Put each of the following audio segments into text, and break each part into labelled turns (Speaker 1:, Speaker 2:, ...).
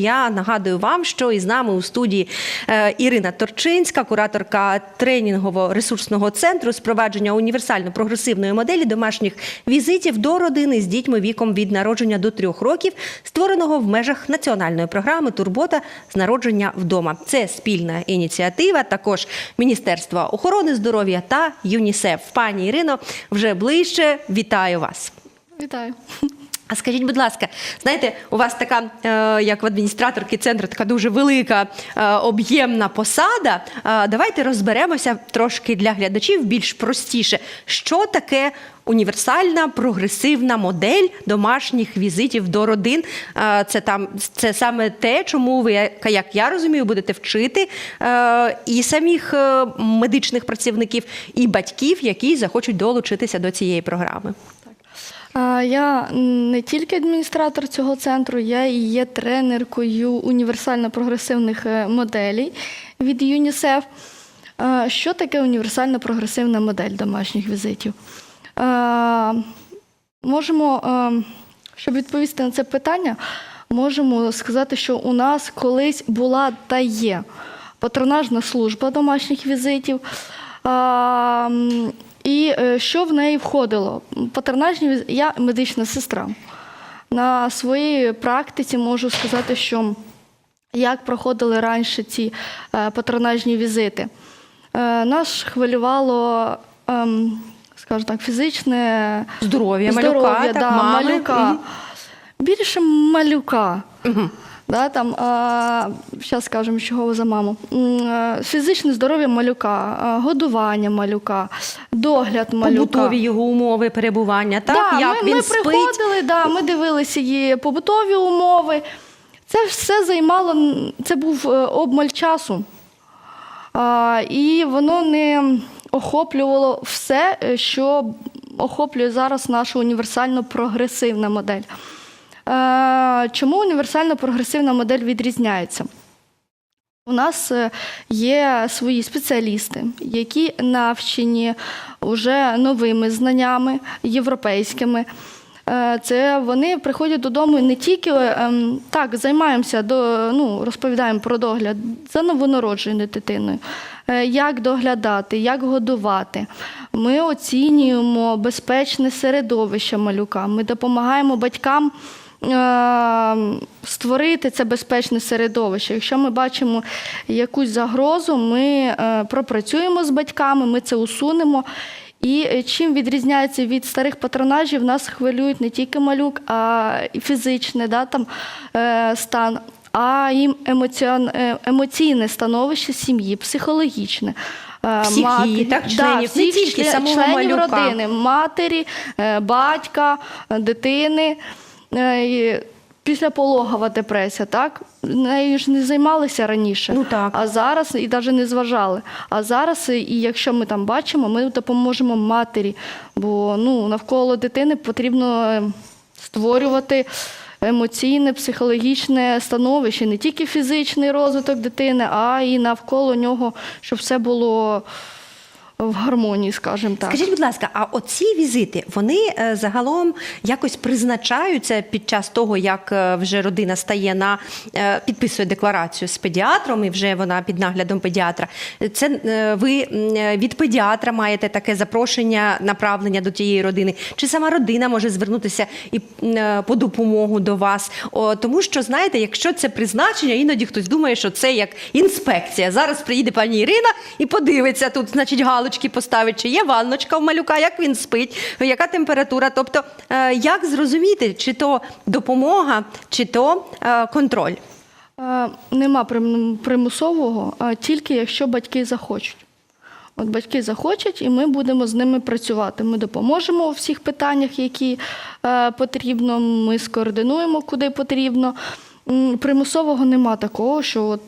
Speaker 1: Я нагадую вам, що із нами у студії е, Ірина Торчинська, кураторка тренінгово-ресурсного центру з провадження універсально-прогресивної моделі домашніх візитів до родини з дітьми віком від народження до трьох років, створеного в межах національної програми Турбота з народження вдома. Це спільна ініціатива, також Міністерства охорони здоров'я та ЮНІСЕФ. Пані Ірино, вже ближче вітаю вас.
Speaker 2: Вітаю.
Speaker 1: А скажіть, будь ласка, знаєте, у вас така, е, як в адміністраторки центру, така дуже велика е, об'ємна посада. Е, давайте розберемося трошки для глядачів більш простіше, що таке універсальна прогресивна модель домашніх візитів до родин. Це там це саме те, чому ви, як- я розумію, будете вчити і самих медичних працівників, і батьків, які захочуть долучитися до цієї програми.
Speaker 2: Я не тільки адміністратор цього центру, я і є тренеркою універсально-прогресивних е, моделей від ЮНІСЕФ. Що таке універсальна прогресивна модель домашніх візитів? Можемо, щоб відповісти на це питання, можемо сказати, що у нас колись була та є патронажна служба домашніх візитів. І е, що в неї входило? Патронажні віз- я медична сестра. На своїй практиці можу сказати, що як проходили раніше ці е, патронажні візити. Е, Нас хвилювало, ем, скажімо так, фізичне
Speaker 1: Здоров'я, малюка, так,
Speaker 2: да,
Speaker 1: мами.
Speaker 2: малюка. Більше малюка. Да, там, зараз скажемо, чого за маму. Е, Фізичне здоров'я малюка, е, годування малюка, догляд малюка.
Speaker 1: побутові його умови перебування, так
Speaker 2: Да,
Speaker 1: як
Speaker 2: ми,
Speaker 1: він
Speaker 2: ми
Speaker 1: спить.
Speaker 2: приходили, да, ми дивилися її побутові умови. Це все займало, це був е, обмаль часу. А, і воно не охоплювало все, що охоплює зараз наша універсально прогресивна модель. Е, Чому універсально прогресивна модель відрізняється? У нас е, є свої спеціалісти, які навчені вже новими знаннями європейськими. Е, Це вони приходять додому не тільки ем, так займаємося до ну, розповідаємо про догляд за новонародженою дитиною, як доглядати, як годувати. Ми оцінюємо безпечне середовище малюка. Ми допомагаємо батькам створити це безпечне середовище. Якщо ми бачимо якусь загрозу, ми е, пропрацюємо з батьками, ми це усунемо. І е, чим відрізняється від старих патронажів, нас хвилюють не тільки малюк, а і фізичний да, там, е, стан, а і емоційне становище сім'ї, психологічне.
Speaker 1: Всіх її, так, членів, не
Speaker 2: всіх
Speaker 1: тільки
Speaker 2: член-
Speaker 1: самого
Speaker 2: членів
Speaker 1: малюка.
Speaker 2: родини, матері, батька, дитини. Е, Післяпологова депресія, так? Нею ж не займалися раніше.
Speaker 1: Ну, так.
Speaker 2: А зараз і навіть не зважали. А зараз, і якщо ми там бачимо, ми допоможемо матері, бо ну, навколо дитини потрібно е, створювати емоційне, психологічне становище, не тільки фізичний розвиток дитини, а і навколо нього, щоб все було в гармонії, скажімо так.
Speaker 1: Скажіть, будь ласка, а оці візити вони е, загалом якось призначаються під час того, як е, вже родина стає на е, підписує декларацію з педіатром, і вже вона під наглядом педіатра. Це ви від педіатра маєте таке запрошення, направлення до тієї родини? Чи сама родина може звернутися і по допомогу до вас? О, тому що знаєте, якщо це призначення, іноді хтось думає, що це як інспекція. Зараз приїде пані Ірина і подивиться тут, значить, галочки поставить, чи є ванночка в малюка, як він спить, яка температура. Тобто, е, як зрозуміти, чи то допомога, чи то е, контроль?
Speaker 2: Е, Нема примусового, тільки якщо батьки захочуть. От батьки захочуть, і ми будемо з ними працювати. Ми допоможемо у всіх питаннях, які е, потрібно. Ми скоординуємо, куди потрібно. Примусового нема такого, що от,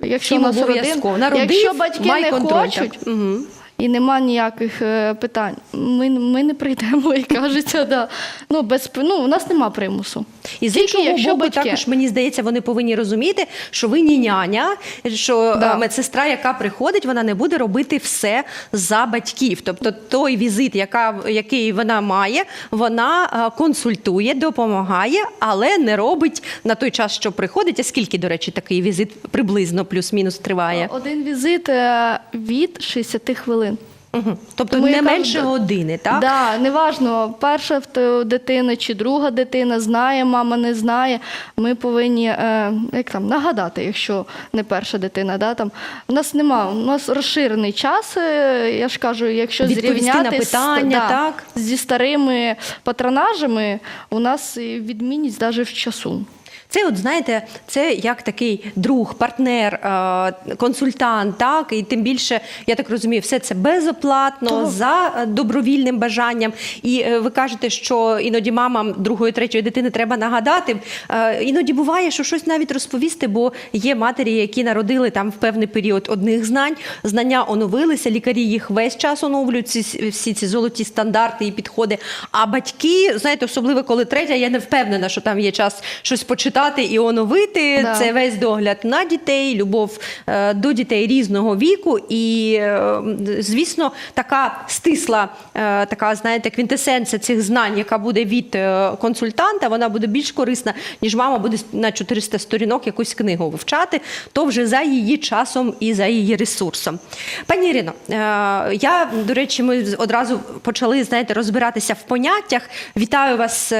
Speaker 2: якщо нас родин, якщо батьки не
Speaker 1: контроль,
Speaker 2: хочуть,
Speaker 1: так. Мгм.
Speaker 2: І нема ніяких е, питань, ми, ми не прийдемо і кажеться, да. ну, без, ну, у нас нема примусу.
Speaker 1: І з іншого
Speaker 2: якщо
Speaker 1: боку,
Speaker 2: батьки.
Speaker 1: також мені здається, вони повинні розуміти, що ви не няня, що
Speaker 2: Да.
Speaker 1: е, медсестра, яка приходить, вона не буде робити все за батьків. Тобто той візит, яка, який вона має, вона е, консультує, допомагає, але не робить на той час, що приходить. А скільки, до речі, такий візит приблизно плюс-мінус триває?
Speaker 2: Один візит е, від 60 хвилин.
Speaker 1: Угу. Тобто
Speaker 2: Тому
Speaker 1: не
Speaker 2: я кажу,
Speaker 1: менше
Speaker 2: да.
Speaker 1: години, так?
Speaker 2: Да, неважно, перша дитина чи друга дитина знає, мама не знає. Ми повинні е, як там нагадати, якщо не перша дитина. Да, там у нас нема, у нас розширений час. е, Я ж кажу, якщо
Speaker 1: Відповісти
Speaker 2: зрівняти
Speaker 1: на
Speaker 2: з-
Speaker 1: питання, так?
Speaker 2: зі старими патронажами, у нас відмінність навіть в часу.
Speaker 1: Це, от знаєте, це як такий друг, партнер, е, консультант, так і тим більше, я так розумію, все це безоплатно
Speaker 2: Так.
Speaker 1: за е, добровільним бажанням. І е, ви кажете, що іноді мамам другої, третьої дитини треба нагадати. Іноді буває, що щось навіть розповісти, бо є матері, які народили там в певний період одних знань, знання оновилися, лікарі їх весь час оновлюють ці всі ці золоті стандарти і підходи. А батьки, знаєте, особливо коли третя, я не впевнена, що там є час щось почитати і оновити.
Speaker 2: Да.
Speaker 1: Це весь догляд на дітей, любов е, до дітей різного віку. І, е, звісно, така стисла, е, така, знаєте, квінтесенція цих знань, яка буде від консультанта, вона буде більш корисна, ніж мама буде на 400 сторінок якусь книгу вивчати, то вже за її часом і за її ресурсом. Пані Ірино, я, до речі, ми одразу почали, знаєте, розбиратися в поняттях. Вітаю вас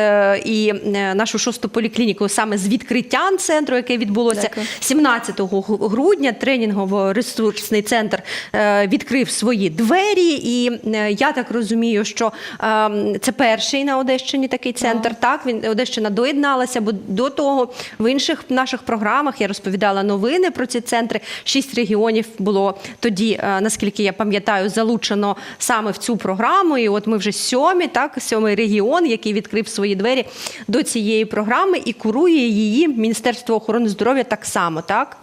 Speaker 1: і нашу шосту поліклініку саме з відкриттям центру, яке відбулося
Speaker 2: Дякую.
Speaker 1: 17 грудня тренінгово-ресурсний центр е, відкрив свої двері, і е, я так розумію, що е, це перший на Одещині такий центр. Так він Одещина доєдналася, бо до того в інших наших програмах я розповідала новини про ці центри. Шість регіонів було тоді, наскільки я пам'ятаю, залучено саме в цю програму. І от ми вже сьомі, так сьомий регіон, який відкрив свої двері до цієї програми і курує її Міністерство охорони здоров'я так само, так.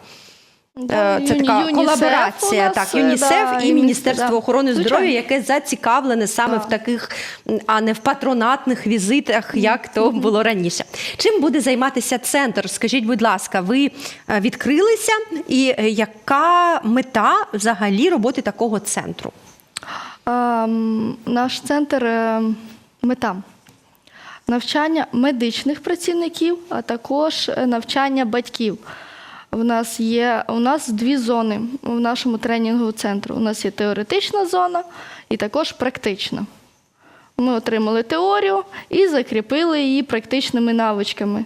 Speaker 1: Е, Це
Speaker 2: Юні-
Speaker 1: така
Speaker 2: ЮНІСЕФ
Speaker 1: колаборація,
Speaker 2: нас,
Speaker 1: так,
Speaker 2: е,
Speaker 1: ЮНІСЕФ
Speaker 2: да,
Speaker 1: і Міністерство
Speaker 2: да.
Speaker 1: охорони здоров'я, яке зацікавлене саме
Speaker 2: Да.
Speaker 1: в таких, а не в патронатних візитах, як то було раніше. Чим буде займатися центр? Скажіть, будь ласка, ви е, відкрилися, і яка мета взагалі роботи такого центру?
Speaker 2: Ем, Наш центр мета навчання медичних працівників, а також е, навчання батьків. У нас є у нас дві зони в нашому тренінговому центру. У нас є теоретична зона і також практична. Ми отримали теорію і закріпили її практичними навичками.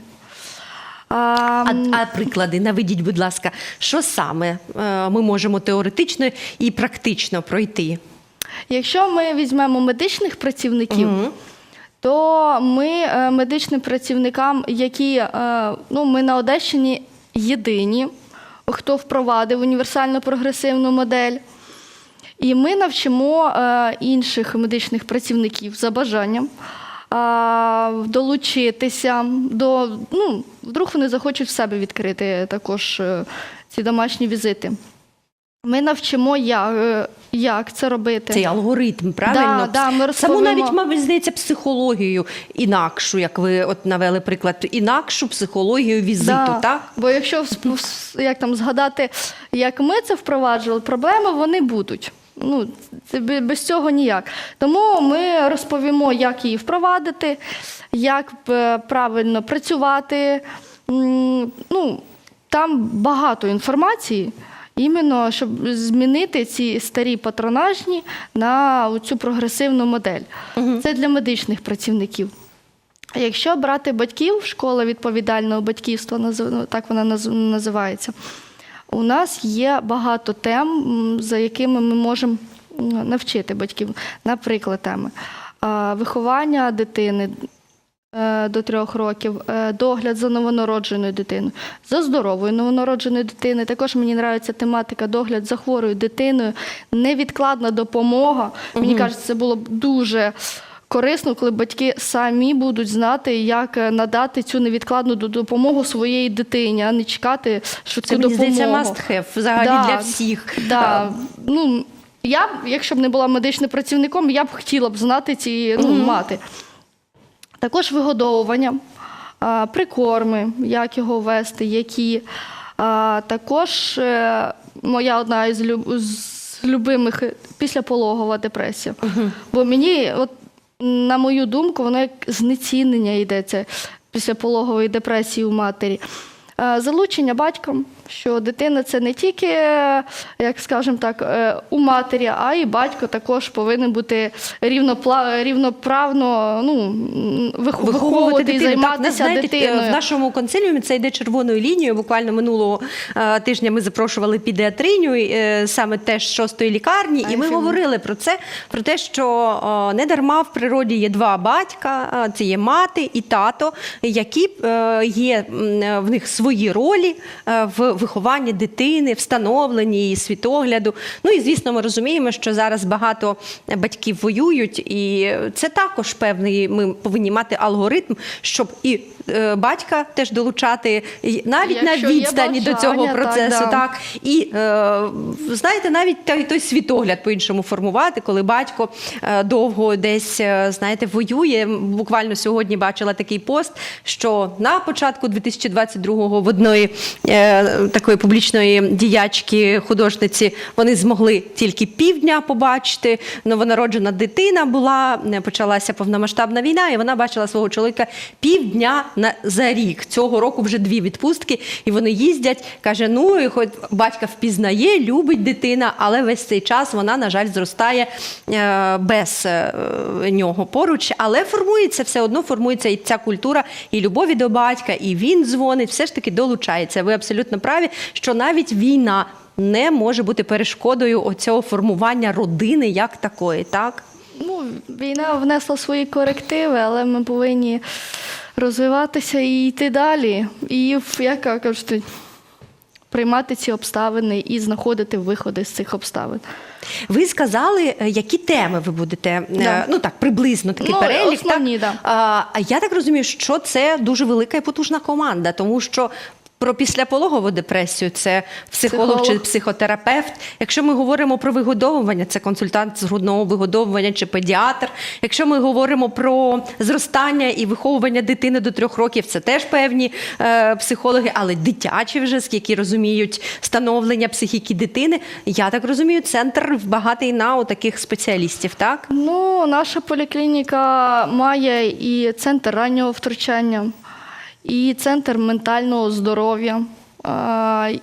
Speaker 2: А,
Speaker 1: А, приклади наведіть, будь ласка, що саме е, ми можемо теоретично і практично пройти?
Speaker 2: Якщо ми візьмемо медичних працівників, то ми е, медичним працівникам, які е, ну, ми на Одещині єдині, хто впровадив універсальну прогресивну модель. І ми навчимо е, інших медичних працівників за бажанням долучитися до, ну, вдруг вони захочуть в себе відкрити також ці домашні візити. Ми навчимо, як, е, як це робити.
Speaker 1: Цей алгоритм, правильно?
Speaker 2: Да, да, ми
Speaker 1: Саму навіть, мабуть, здається, психологію інакшу, як ви от навели приклад, інакшу психологію візиту,
Speaker 2: Да,
Speaker 1: так?
Speaker 2: Бо якщо як там згадати, як ми це впроваджували, проблеми вони будуть. Ну, це без цього ніяк. Тому ми розповімо, як її впровадити, як е, правильно працювати. Ну, там багато інформації, іменно щоб змінити ці старі патронажні на цю прогресивну модель. Це для медичних працівників. Якщо брати батьків, школа відповідального батьківства, ну, так вона наз- називається, у нас є багато тем, за якими ми можемо навчити батьків. Наприклад, теми виховання дитини до трьох років, е, догляд за новонародженою дитиною, за здоровою новонародженою дитиною. Також мені подобається тематика догляд за хворою дитиною, невідкладна допомога. Мені кажеться, це було б дуже. Корисно, коли батьки самі будуть знати, як е, надати цю невідкладну допомогу своїй дитині, а не чекати, що
Speaker 1: Це
Speaker 2: допомогу.
Speaker 1: здається, must have взагалі
Speaker 2: Да,
Speaker 1: для всіх.
Speaker 2: Да. Ну, я б, якщо б не була медичним працівником, я б хотіла б знати ці, ну, мати. Також вигодовування. прикорми, як його вести, які. Також е, моя одна із любимих е, післяпологова депресія. Бо мені, от, на мою думку, воно як знецінення йдеться післяпологової депресії у матері. Залучення батьком, що дитина це не тільки, е, як скажемо так, е, у матері, а й батько також повинен бути рівнопла- рівноправно ну, м, вих- виховувати і
Speaker 1: дитину. Так,
Speaker 2: займатися
Speaker 1: нас, знаєте,
Speaker 2: дитиною.
Speaker 1: В нашому консиліумі це йде червоною лінією. Буквально минулого е, тижня ми запрошували педіатриню, е, саме теж шостої лікарні, і ми
Speaker 2: Ай,
Speaker 1: говорили про це, про те, що е, не дарма в природі є два батька: е, це є мати і тато, які е, є е, в них свої ролі е, в вихованні дитини, встановленні її світогляду. Ну і звісно, ми розуміємо, що зараз багато батьків воюють, і це також певний. Ми повинні мати алгоритм, щоб і батька теж долучати навіть
Speaker 2: Якщо
Speaker 1: на відстані до цього
Speaker 2: так,
Speaker 1: процесу,
Speaker 2: да.
Speaker 1: так і е, знаєте, навіть той, той світогляд по-іншому формувати, коли батько е, довго десь е, знаєте воює. Буквально сьогодні бачила такий пост, що на початку 2022-го в одної е, такої публічної діячки художниці вони змогли тільки півдня побачити. Новонароджена дитина була, почалася повномасштабна війна, і вона бачила свого чоловіка півдня на за рік. Цього року вже дві відпустки, і вони їздять. каже: ну і хоч батька впізнає, любить дитина, але весь цей час вона, на жаль, зростає е, без е, нього поруч. Але формується все одно, формується і ця культура і любові до батька, і він дзвонить, все ж таки долучається. Ви абсолютно праві, що навіть війна не може бути перешкодою оцього формування родини як такої, так?
Speaker 2: Ну, війна внесла свої корективи, але ми повинні розвиватися і йти далі. І, як кажуть, приймати ці обставини і знаходити виходи з цих обставин.
Speaker 1: Ви сказали, е, які теми ви будете е,
Speaker 2: Да.
Speaker 1: ну так приблизно такий
Speaker 2: Ну,
Speaker 1: перелік.
Speaker 2: основні,
Speaker 1: так?
Speaker 2: да.
Speaker 1: А, а я так розумію, що це дуже велика і потужна команда, тому що. Про післяпологову депресію це психолог,
Speaker 2: Психолог.
Speaker 1: чи психотерапевт. Якщо ми говоримо про вигодовування, це консультант з грудного вигодовування чи педіатр. Якщо ми говоримо про зростання і виховування дитини до трьох років, це теж певні е, психологи, але дитячі вже, які розуміють становлення психіки дитини. Я так розумію, центр багатий на таких спеціалістів, так?
Speaker 2: Ну, наша поліклініка має і центр раннього втручання, і центр ментального здоров'я.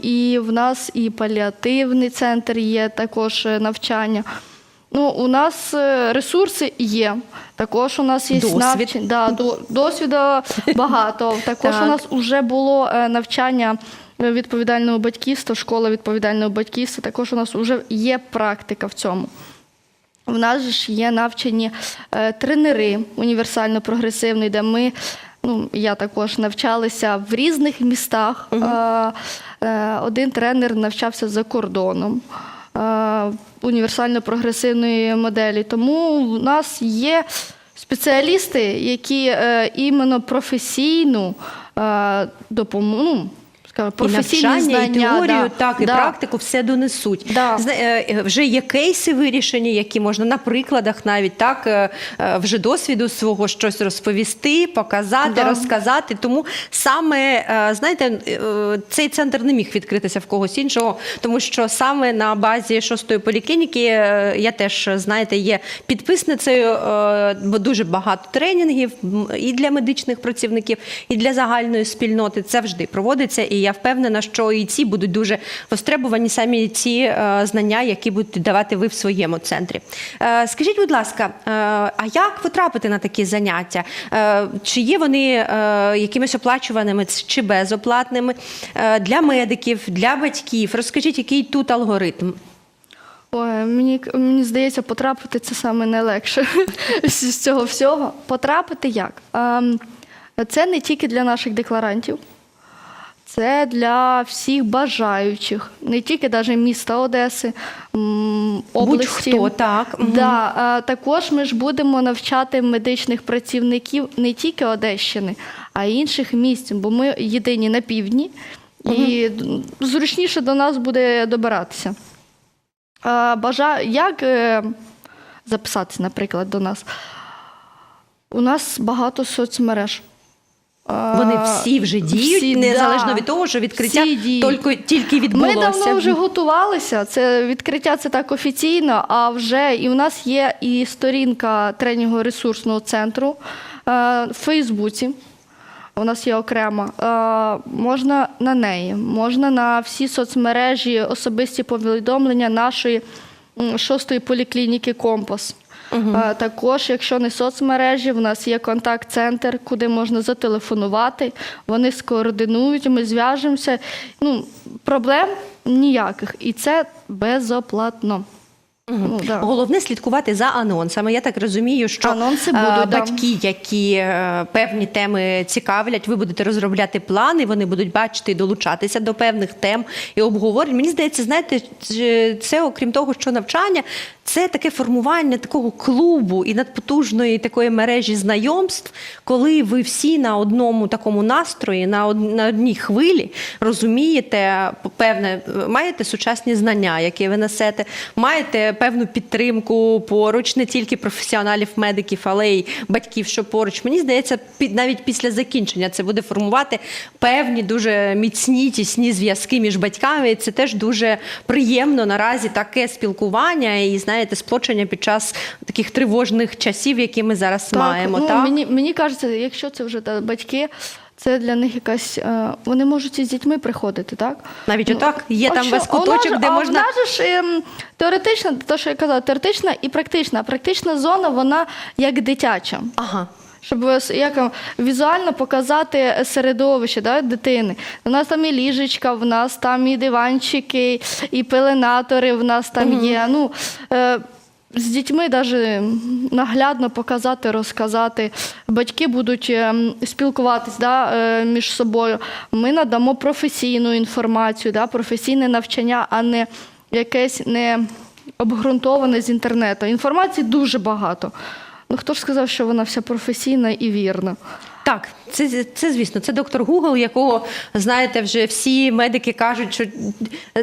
Speaker 2: І в нас і паліативний центр є також е, навчання. Ну, у нас е, ресурси є. Також у нас є
Speaker 1: Досвід.
Speaker 2: навчання. Да, до, досвіду багато. Також
Speaker 1: Так.
Speaker 2: у нас вже було е, навчання відповідального батьківства, школа відповідального батьківства. Також у нас вже є практика в цьому. В нас ж є навчені тренери універсально прогресивний, де ми. Ну, я також навчалася в різних містах. Е, один тренер навчався за кордоном е, універсально прогресивної моделі. Тому в нас є спеціалісти, які е, іменно професійну е, допомогу. Ну,
Speaker 1: І
Speaker 2: професійні
Speaker 1: і
Speaker 2: знання,
Speaker 1: теорію,
Speaker 2: да,
Speaker 1: так, і
Speaker 2: да.
Speaker 1: практику все донесуть.
Speaker 2: Да.
Speaker 1: Е, е, Вже є кейси вирішені, які можна на прикладах навіть так е, вже досвіду свого щось розповісти, показати,
Speaker 2: Да.
Speaker 1: розказати. Тому саме знаєте, цей центр не міг відкритися в когось іншого, тому що саме на базі шостої поліклініки я теж знаєте, є підписницею, бо дуже багато тренінгів і для медичних працівників, і для загальної спільноти. Це завжди проводиться. І я впевнена, що і ці будуть дуже востребувані самі ці е, знання, які будете давати ви в своєму центрі. Е, Скажіть, будь ласка, е, а як ви трапите на такі заняття? Чи є вони якимись оплачуваними чи безоплатними для медиків, для батьків? Розкажіть, який тут алгоритм?
Speaker 2: Ой, мені, мені здається, потрапити це саме найлегше з цього всього. Потрапити як? Ем, Це не тільки для наших декларантів, це для всіх бажаючих, не тільки навіть міста Одеси, області.
Speaker 1: Будь-хто, так.
Speaker 2: Да, а також ми ж будемо навчати медичних працівників не тільки Одещини, а й інших місць, бо ми єдині на півдні, і д- зручніше до нас буде добиратися. А, бажа... Як е, записатися, наприклад, до нас? У нас багато соцмереж.
Speaker 1: Вони всі вже діють,
Speaker 2: всі,
Speaker 1: незалежно
Speaker 2: да.
Speaker 1: від того, що відкриття тільки, тільки
Speaker 2: Ми давно вже готувалися. Це відкриття це так офіційно. А вже і в нас є і сторінка тренінгово ресурсного центру е, в Фейсбуці. У нас є окрема. Е, можна на неї, можна на всі соцмережі, особисті повідомлення нашої шостої поліклініки Компас. Е, Також, якщо не соцмережі, в нас є контакт-центр, куди можна зателефонувати. Вони скоординують, ми зв'яжемося. Ну, проблем ніяких. І це безоплатно. Ну, да.
Speaker 1: Головне слідкувати за анонсами. Я так розумію, що
Speaker 2: Анонси
Speaker 1: е,
Speaker 2: будуть, да.
Speaker 1: батьки, які е, певні теми цікавлять, ви будете розробляти плани, вони будуть бачити і долучатися до певних тем і обговорень. Мені здається, знаєте, це окрім того, що навчання. Це таке формування такого клубу і надпотужної такої мережі знайомств, коли ви всі на одному такому настрої, на одній хвилі розумієте, певне, маєте сучасні знання, які ви несете, маєте певну підтримку поруч, не тільки професіоналів, медиків, але й батьків, що поруч. Мені здається, під навіть після закінчення це буде формувати певні дуже міцні тісні зв'язки між батьками. І це теж дуже приємно наразі таке спілкування і знаєте, сплочення під час таких тривожних часів, які ми зараз маємо.
Speaker 2: ну,
Speaker 1: так?
Speaker 2: Мені, мені кажеться, якщо це вже та, батьки, це для них якась. е, вони можуть і з дітьми приходити, так?
Speaker 1: Навіть отак? Є там
Speaker 2: нас
Speaker 1: куточок, де
Speaker 2: а
Speaker 1: можна-
Speaker 2: в нас ж ем, теоретична, те, що я казала, теоретична і практична. Практична зона, вона як дитяча.
Speaker 1: Ага.
Speaker 2: Щоб ос- як вам, візуально показати середовище да, дитини. У нас там і ліжечка, в нас там і диванчики, і пеленатори в нас там є. Ну, е, з дітьми навіть наглядно показати, розказати. Батьки будуть ем, спілкуватись да, е, між собою. Ми надамо професійну інформацію, да, професійне навчання, а не якесь не обґрунтоване з інтернету. Інформації дуже багато. Ну хто ж сказав, що вона вся професійна і вірна?
Speaker 1: Так, це, це звісно, це доктор Гугл, якого знаєте, вже всі медики кажуть, що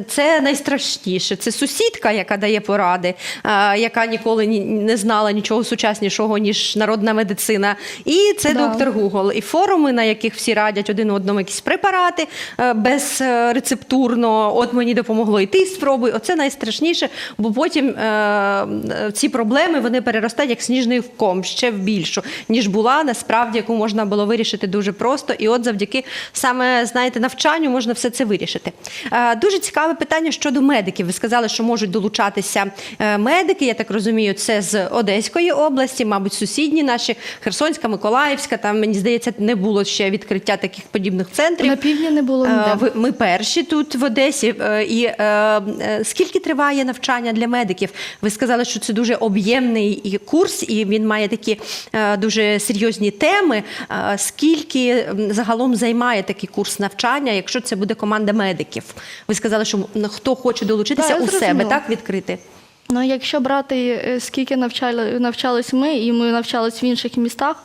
Speaker 1: це найстрашніше. Це сусідка, яка дає поради, а, яка ніколи ні- не знала нічого сучаснішого, ніж народна медицина. І це
Speaker 2: Да.
Speaker 1: доктор Гугл. І форуми, на яких всі радять один одному якісь препарати е, безрецептурно. От мені допомогло, і ти спробуй. Оце найстрашніше, бо потім е, е, ці проблеми вони переростають як сніжний ком ще в більшу, ніж була насправді, яку можна було вирішити дуже просто. І от завдяки саме знаєте, навчанню можна все це вирішити. Е, Дуже цікаве питання щодо медиків. Ви сказали, що можуть долучатися е, медики. Я так розумію, це з Одеської області, мабуть, сусідні наші Херсонська, Миколаївська. Там мені здається, не було ще відкриття таких подібних центрів.
Speaker 2: На півдні не було
Speaker 1: Е,
Speaker 2: ніде.
Speaker 1: Ми перші тут в Одесі. І скільки триває навчання для медиків? Ви сказали, що це дуже об'ємний курс, і він має такі дуже серйозні теми. Скільки загалом займає такий курс навчання, якщо це буде команда медиків? Ви сказали, що хто хоче долучитися
Speaker 2: Да, у
Speaker 1: у себе, так відкрити?
Speaker 2: Ну, якщо брати, е, скільки навчали, навчались ми, і ми навчались в інших містах,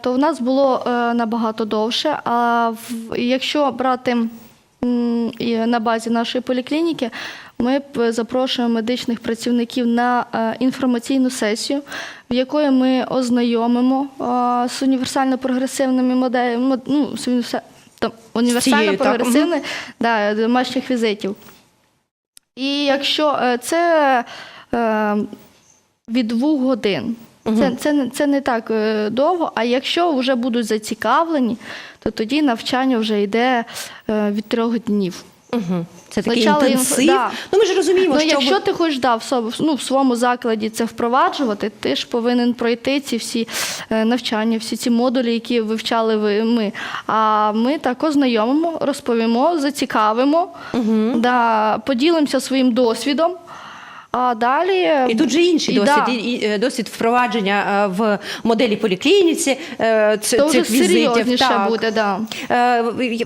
Speaker 2: то в нас було е, набагато довше. А якщо брати і на базі нашої поліклініки, ми запрошуємо медичних працівників на е, інформаційну сесію, в якої ми ознайомимо е, з універсально-прогресивними моделями, ну, з універса- там, універсально-прогресивних да, домашніх візитів. І якщо е, це від двох годин, це, це, це не так е, довго. А якщо вже будуть зацікавлені, то тоді навчання вже йде е, від трьох днів.
Speaker 1: Угу. Це такий
Speaker 2: Спочатку
Speaker 1: інтенсив.
Speaker 2: да.
Speaker 1: Ну ми ж розуміємо,
Speaker 2: Ну,
Speaker 1: що
Speaker 2: якщо
Speaker 1: ви-
Speaker 2: ти хочеш да, в, ну, в своєму закладі це впроваджувати, ти ж повинен пройти ці всі е, навчання, всі ці модулі, які вивчали ви, ми. А ми так ознайомимо, розповімо, зацікавимо, да, поділимося своїм досвідом. А далі
Speaker 1: І тут же інший
Speaker 2: і
Speaker 1: досвід,
Speaker 2: да.
Speaker 1: і, е, досвід впровадження е, в моделі поліклініці е, ц-
Speaker 2: то вже
Speaker 1: цих візитів.
Speaker 2: серйозніше
Speaker 1: Так.
Speaker 2: буде, да.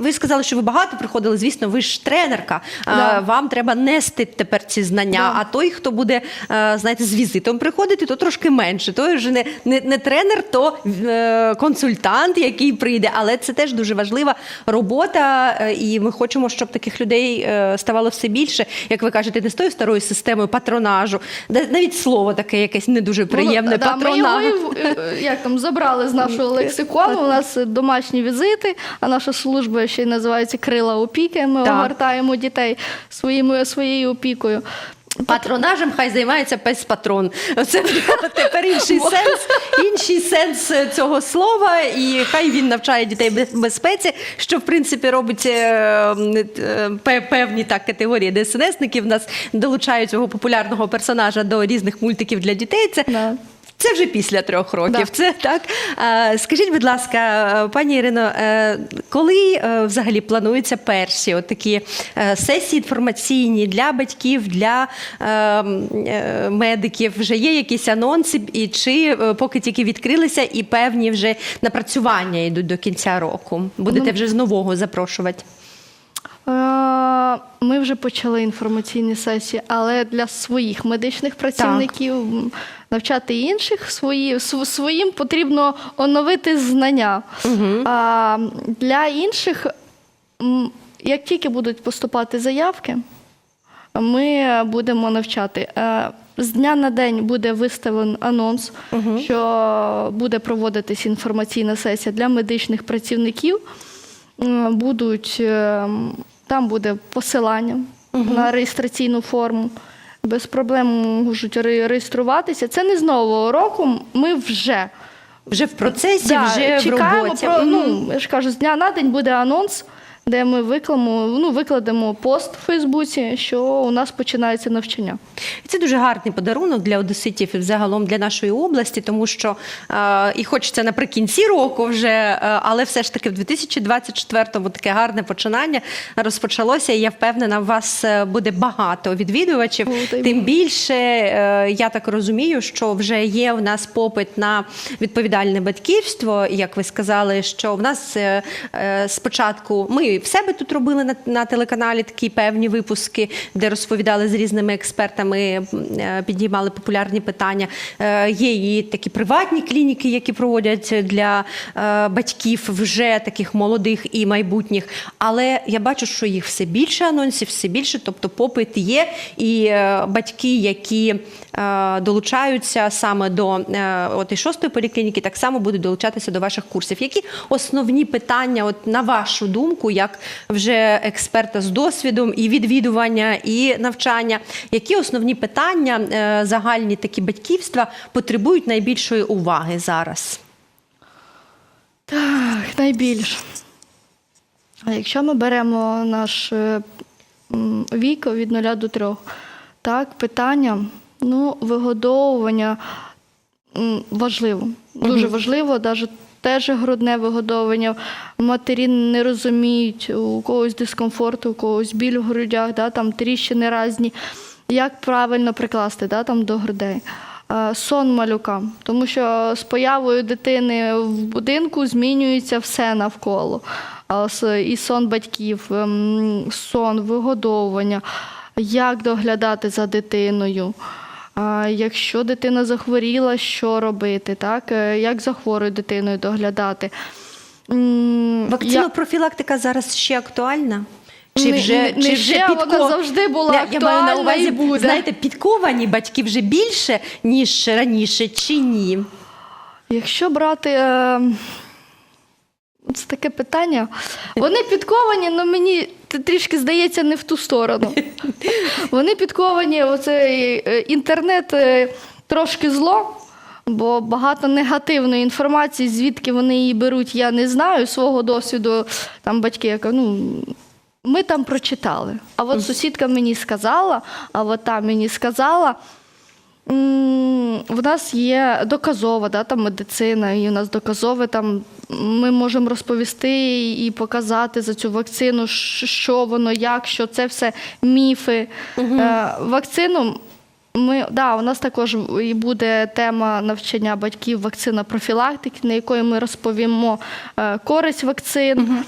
Speaker 1: Ви- сказали, що ви багато приходили. Звісно, ви ж тренерка.
Speaker 2: Да.
Speaker 1: Вам треба нести тепер ці знання.
Speaker 2: Да.
Speaker 1: А той, хто буде знаєте, з візитом приходити, то трошки менше. Той вже не, не, не тренер, то консультант, який прийде. Але це теж дуже важлива робота. І ми хочемо, щоб таких людей ставало все більше. Як ви кажете, не з тою старою системою патронату, патронажу. Навіть слово таке якесь не дуже приємне
Speaker 2: Воно- да, Ми його як там забрали з нашого лексикону. У нас домашні візити, а наша служба ще й називається крила опіки. Ми
Speaker 1: Так.
Speaker 2: огортаємо дітей своїми своєю опікою.
Speaker 1: Патронажем хай займається пес патрон. Це тепер інший сенс, інший сенс цього слова, і хай він навчає дітей без- безпеці, що в принципі робить е, е, певні так категорії ДСНСників. Нас долучають цього популярного персонажа до різних мультиків для дітей. Це. Це вже після трьох років.
Speaker 2: Да.
Speaker 1: Це так. Скажіть, будь ласка, пані Ірино, е, коли е, взагалі плануються перші от такі е, сесії інформаційні для батьків, для медиків? Вже є якісь анонси, і чи поки тільки відкрилися, і певні вже напрацювання йдуть до кінця року? Будете вже з нового запрошувати?
Speaker 2: Е, Ми вже почали інформаційні сесії, але для своїх медичних працівників м, навчати інших свої, своїм потрібно оновити знання. А для інших, як тільки будуть поступати заявки, ми будемо навчати. Е, З дня на день буде виставлений анонс, що буде проводитись інформаційна сесія для медичних працівників. Будуть е, там буде посилання на реєстраційну форму. Без проблем можуть реєструватися. Це не з нового року. Ми вже
Speaker 1: Вже в процесі,
Speaker 2: Да,
Speaker 1: вже в роботі.
Speaker 2: про ну я ж кажу, з дня на день буде анонс, де ми викладемо, ну викладемо пост в Фейсбуці, що у нас починається навчання.
Speaker 1: І Це дуже гарний подарунок для одеситів і взагалом для нашої області, тому що е, і хочеться наприкінці року вже, е, але все ж таки в 2024-му таке гарне починання розпочалося. І я впевнена, у вас е, буде багато відвідувачів.
Speaker 2: О,
Speaker 1: Тим більше е, я так розумію, що вже є в нас попит на відповідальне батьківство. Як ви сказали, що в нас е, е, спочатку ми в себе тут робили на, на телеканалі такі певні випуски, де розповідали з різними експертами, е, підіймали популярні питання. Е, Є і такі приватні клініки, які проводять для е, батьків вже таких молодих і майбутніх. Але я бачу, що їх все більше анонсів, все більше, тобто попит є, і батьки, які долучаються саме до от і шостої поліклініки, так само будуть долучатися до ваших курсів. Які основні питання, от на вашу думку, як вже експерта з досвідом і відвідування, і навчання, які основні питання е, загальні такі батьківства потребують найбільшої уваги зараз?
Speaker 2: Так, найбільш. А якщо ми беремо наш е, вік від 0 до 3, так, питання ну, вигодовування важливо. Дуже важливо, навіть теж грудне вигодовування. Матері не розуміють, у когось дискомфорт, у когось біль в грудях, да, там тріщини різні. Як правильно прикласти да, там, до грудей? Сон малюка, тому що з появою дитини в будинку змінюється все навколо. І сон батьків, ем, сон, вигодовування, як доглядати за дитиною. А якщо дитина захворіла, що робити? Так? Е, Як за хворою дитиною доглядати?
Speaker 1: Вакцинопрофілактика зараз ще актуальна? Чи вже,
Speaker 2: не- не
Speaker 1: чи вже
Speaker 2: ще, вона завжди була
Speaker 1: Я- Я маю на увазі,
Speaker 2: і буде.
Speaker 1: знаєте, підковані батьки вже більше, ніж раніше, чи ні?
Speaker 2: Якщо брати. Е... Це таке питання. Вони підковані, але мені т- трішки здається не в ту сторону. Вони підковані, оцей е, інтернет е, трошки зло, бо багато негативної інформації, звідки вони її беруть, я не знаю. Свого досвіду там батьки, я кажу, ну. Ми там прочитали. А от сусідка мені сказала, а от та мені сказала. В нас є доказова да, там медицина, і у нас доказове там ми можемо розповісти і показати за цю вакцину, що воно, як, що це все міфи. Е, Вакцину ми, да, у нас також і буде тема навчання батьків вакцина профілактики, на якої ми розповімо е, користь вакцин. е,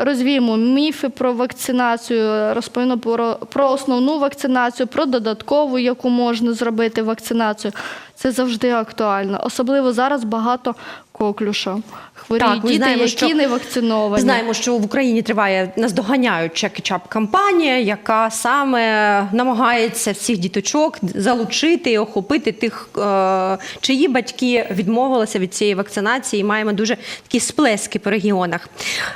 Speaker 2: Розвіємо міфи про вакцинацію, розповімо про, про основну вакцинацію, про додаткову, яку можна зробити вакцинацію. Це завжди актуально. Особливо зараз багато коклюша. хворі
Speaker 1: Так,
Speaker 2: діти,
Speaker 1: знаємо,
Speaker 2: які
Speaker 1: що-
Speaker 2: не вакциновані.
Speaker 1: Знаємо, що в Україні триває наздоганяюча кетчап кампанія, яка саме намагається всіх діточок залучити і охопити тих, е, чиї батьки відмовилися від цієї вакцинації. І маємо дуже такі сплески по регіонах.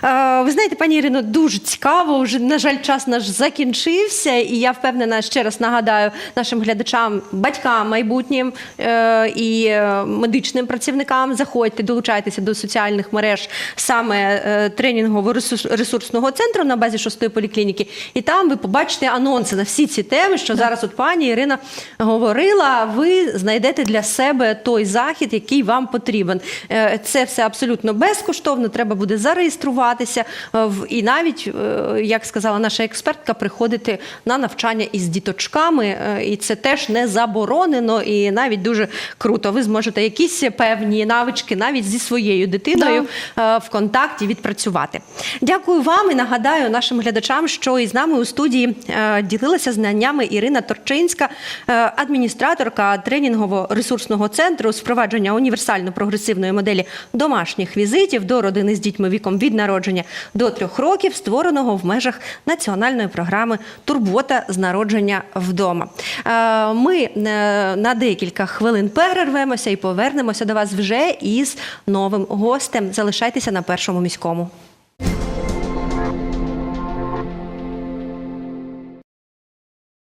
Speaker 1: Е, ви знаєте, пані Ірино, дуже цікаво. Вже на жаль, час наш закінчився, і я впевнена, ще раз нагадаю нашим глядачам, батькам майбутнім е, і медичним працівникам. Заходьте, долучайтеся до соціальних мереж саме е, тренінгово-ресурсного центру на базі шостої поліклініки. І там ви побачите анонси на всі ці теми, що зараз от пані Ірина говорила. Ви знайдете для себе той захід, який вам потрібен. Е, Це все абсолютно безкоштовно. Треба буде зареєструватися е, в- і навіть, як сказала наша експертка, приходити на навчання із діточками. І це теж не заборонено, і навіть дуже круто. Ви зможете якісь певні навички навіть зі своєю дитиною е, в контакті відпрацювати. Дякую вам і нагадаю нашим глядачам, що із нами у студії е, ділилася знаннями Ірина Торчинська, е, адміністраторка тренінгово-ресурсного центру з впровадження універсально-прогресивної моделі домашніх візитів до родини з дітьми віком від народження до трьох років, створеного в межах національної програми Турбота з народження вдома. Ми на декілька хвилин перервемося і повернемося до вас вже із новим гостем. Залишайтеся на першому міському.